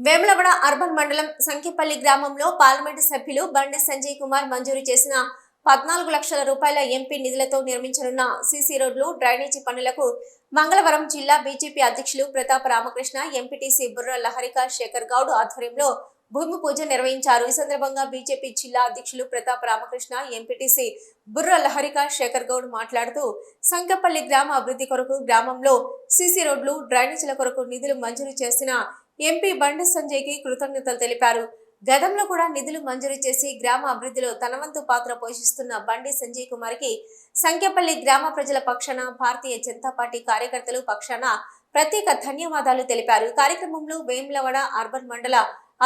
Vemulawada urban మండలం సంఖ్యపల్లి గ్రామంలో parliament సభ్యులు బండి సంజయ్ కుమార్ మంజూరు చేసిన పద్నాలుగు లక్షల రూపాయల ఎంపీ నిధులతో నిర్మించనున్న సీసీ రోడ్లు డ్రైనేజీ పనులకు మంగళవారం జిల్లా బీజేపీ అధ్యక్షులు ప్రతాప్ రామకృష్ణ ఎంపీటీసీ బుర్ర లహరిక శేఖర్ గౌడ్ ఆధ్వర్యంలో భూమి పూజ నిర్వహించారు. ఈ సందర్భంగా బీజేపీ జిల్లా అధ్యక్షులు ప్రతాప్ రామకృష్ణ ఎంపీటీసీ బుర్ర లహరిక శేఖర్ గౌడ్ మాట్లాడుతూ సంకపల్లి గ్రామ అభివృద్ధి కొరకు గ్రామంలో సీసీ రోడ్లు డ్రైనేజీల కొరకు నిధులు మంజూరు చేసిన ఎంపీ బండి సంజయ్కి కృతజ్ఞతలు తెలిపారు. గతంలో కూడా నిధులు మంజూరు చేసి గ్రామ అభివృద్ధిలో తనవంతు పాత్ర పోషిస్తున్న బండి సంజయ్ కుమార్కి సంఖ్యపల్లి గ్రామ ప్రజల పక్షాన భారతీయ జనతా పార్టీ కార్యకర్తలు పక్షాన ప్రత్యేక ధన్యవాదాలు తెలిపారు. కార్యక్రమంలో వేములవాడ అర్బన్ మండల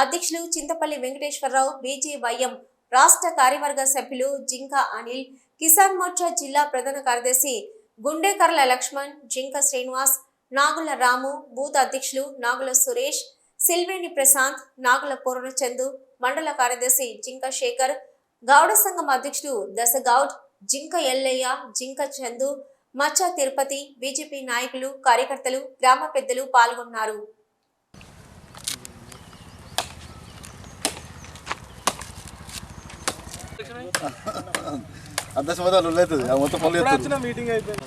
అధ్యక్షులు చింతపల్లి వెంకటేశ్వరరావు బీజేవైఎం రాష్ట్ర కార్యవర్గ సభ్యులు జింక అనిల్ కిసాన్ మోర్చా జిల్లా ప్రధాన కార్యదర్శి గుండేకర్ల లక్ష్మణ్ జింక శ్రీనివాస్ నాగుల రాము బూత్ అధ్యక్షులు నాగుల సురేష్ సిల్వేని ప్రశాంత్ నాగుల పూర్ణచందు మండల కార్యదర్శి జింక శేఖర్ గౌడ సంఘం అధ్యక్షుడు దశగౌడ్ జింక ఎల్లయ్య జింక చందు మచ్చ తిరుపతి బీజేపీ నాయకులు కార్యకర్తలు గ్రామ పెద్దలు పాల్గొన్నారు. అంత సమాధానం లేదు మొత్తం పనులు మీటింగ్ అయిపోయింది.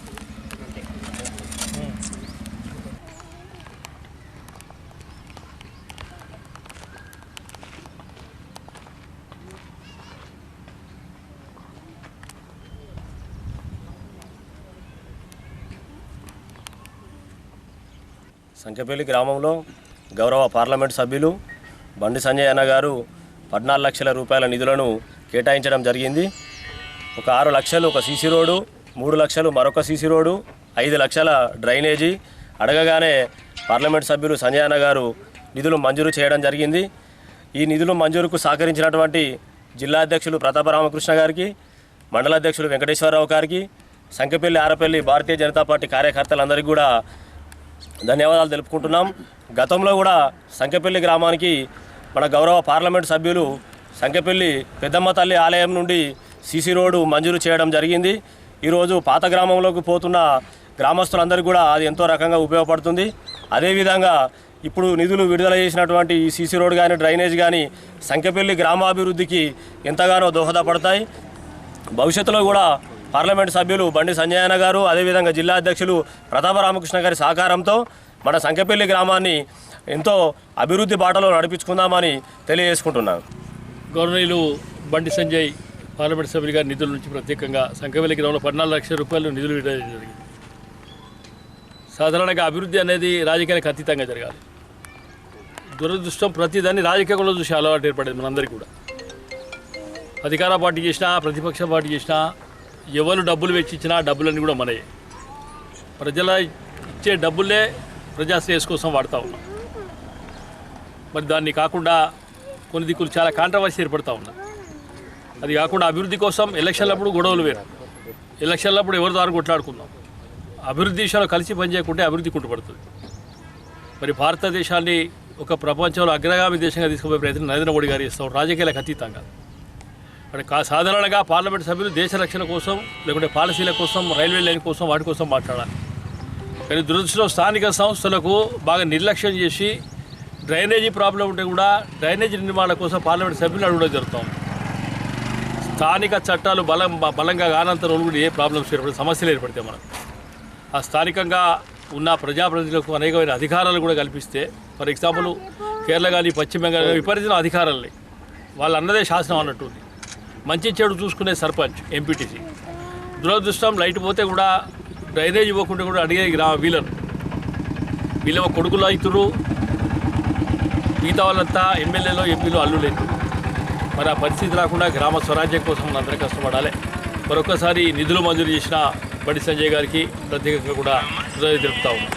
సంఖ్యపల్లి గ్రామంలో గౌరవ పార్లమెంట్ సభ్యులు బండి సంజయ్ అన్న గారు పద్నాలుగు లక్షల రూపాయల నిధులను కేటాయించడం జరిగింది. ఒక ఆరు లక్షలు ఒక సీసీ రోడ్డు మూడు లక్షలు మరొక సీసీ రోడ్డు ఐదు లక్షల డ్రైనేజీ. అడగగానే పార్లమెంట్ సభ్యులు సంజయ్ అన్న గారు నిధులు మంజూరు చేయడం జరిగింది. ఈ నిధులు మంజూరుకు సహకరించినటువంటి జిల్లా అధ్యక్షులు ప్రతాప రామకృష్ణ గారికి మండలాధ్యక్షులు వెంకటేశ్వరరావు గారికి సంకపల్లి ఆరపల్లి భారతీయ జనతా పార్టీ కార్యకర్తలందరికీ కూడా ధన్యవాదాలు తెలుపుకుంటున్నాం. గతంలో కూడా సంఖ్యపల్లి గ్రామానికి మన గౌరవ పార్లమెంట్ సభ్యులు సంఖ్యపల్లి పెద్దమ్మ తల్లి ఆలయం నుండి సీసీ రోడ్డు మంజూరు చేయడం జరిగింది. ఈరోజు పాత గ్రామంలోకి పోతున్న గ్రామస్తులందరికీ కూడా అది ఎంతో రకంగా ఉపయోగపడుతుంది. అదేవిధంగా ఇప్పుడు నిధులు విడుదల చేసినటువంటి ఈ సీసీ రోడ్ కానీ డ్రైనేజ్ కానీ సంఖ్యపల్లి గ్రామాభివృద్ధికి ఎంతగానో దోహదపడతాయి. భవిష్యత్తులో కూడా పార్లమెంట్ సభ్యులు బండి సంజయన గారు అదేవిధంగా జిల్లా అధ్యక్షులు ప్రతాప రామకృష్ణ గారి సహకారంతో మన సంఖ్యపల్లి గ్రామాన్ని ఎంతో అభివృద్ధి బాటలో నడిపించుకుందామని తెలియజేసుకుంటున్నాను. గవర్నీలు బండి సంజయ్ పార్లమెంట్ సభ్యులు గారి నిధుల నుంచి ప్రత్యేకంగా సంఖ్యవెల్లి గ్రామంలో పద్నాలుగు లక్షల రూపాయలు నిధులు విడుదల జరిగింది. సాధారణంగా అభివృద్ధి అనేది రాజకీయానికి అతీతంగా జరగాలి. దురదృష్టం ప్రతిదాన్ని రాజకీయంలో చూసి అలవాటు ఏర్పడేది మనందరికీ కూడా. అధికార పార్టీ చేసినా ప్రతిపక్ష పార్టీ చేసినా ఎవరు డబ్బులు వెచ్చించినా డబ్బులన్నీ కూడా మనయే. ప్రజల ఇచ్చే డబ్బులే ప్రజాశ్రేయస్ కోసం వాడుతూ ఉన్నాం. మరి దాన్ని కాకుండా కొన్ని దిక్కులు చాలా కాంట్రవర్సీ ఏర్పడుతూ ఉన్నారు అది కాకుండా అభివృద్ధి కోసం ఎలక్షన్లప్పుడు గొడవలు వేరు. ఎలక్షన్లప్పుడు ఎవరి ద్వారా కొట్లాడుకుందాం. అభివృద్ధి విషయంలో కలిసి పనిచేయకుంటే అభివృద్ధి కుంటుపడుతుంది. మరి భారతదేశాన్ని ఒక ప్రపంచంలో అగ్రగామి దేశంగా తీసుకుపోయే ప్రయత్నం నరేంద్ర మోడీ గారు చేస్తాం. రాజకీయాలకు అతీతంగా. మరి కా సాధారణంగా పార్లమెంట్ సభ్యులు దేశ రక్షణ కోసం లేకుంటే పాలసీల కోసం రైల్వే లైన్ కోసం వాటి కోసం మాట్లాడాలి. కానీ దురదృష్టం స్థానిక సంస్థలకు బాగా నిర్లక్ష్యం చేసి డ్రైనేజీ ప్రాబ్లం ఉంటే కూడా డ్రైనేజీ నిర్మాణం కోసం పార్లమెంట్ సభ్యులు అడగడం జరుగుతాం. స్థానిక చట్టాలు బలం బలంగా కానంతరం కూడా ఏ ప్రాబ్లమ్స్ ఏర్పడి సమస్యలు ఏర్పడతాయి మనకు. ఆ స్థానికంగా ఉన్న ప్రజాప్రతినిధులకు అనేకమైన అధికారాలు కూడా కల్పిస్తే ఫర్ ఎగ్జాంపుల్ కేరళ కానీ పశ్చిమ బెంగాల్ కానీ విపరీతమైన అధికారాలని వాళ్ళు అన్నదే శాసనం అన్నట్టుంది. మంచి చెడు చూసుకునే సర్పంచ్ ఎంపీటీసీ దురదృష్టం లైట్ పోతే కూడా డ్రైనేజ్ ఇవ్వకుండా కూడా అడిగేది గ్రామ వీళ్ళను. వీళ్ళ కొడుకులు అవుతురు మిగతా వాళ్ళంతా ఎమ్మెల్యేలో ఎంపీలు అల్లు లేదు మరి ఆ పరిస్థితి రాకుండా గ్రామ స్వరాజ్యం కోసం మనందరం కష్టపడాలి. మరొకసారి నిధులు మంజూరు చేసిన బడి సంజయ్ గారికి ప్రత్యేకంగా కూడా కృతజ్ఞతలు తెలుపుతా ఉన్నాం.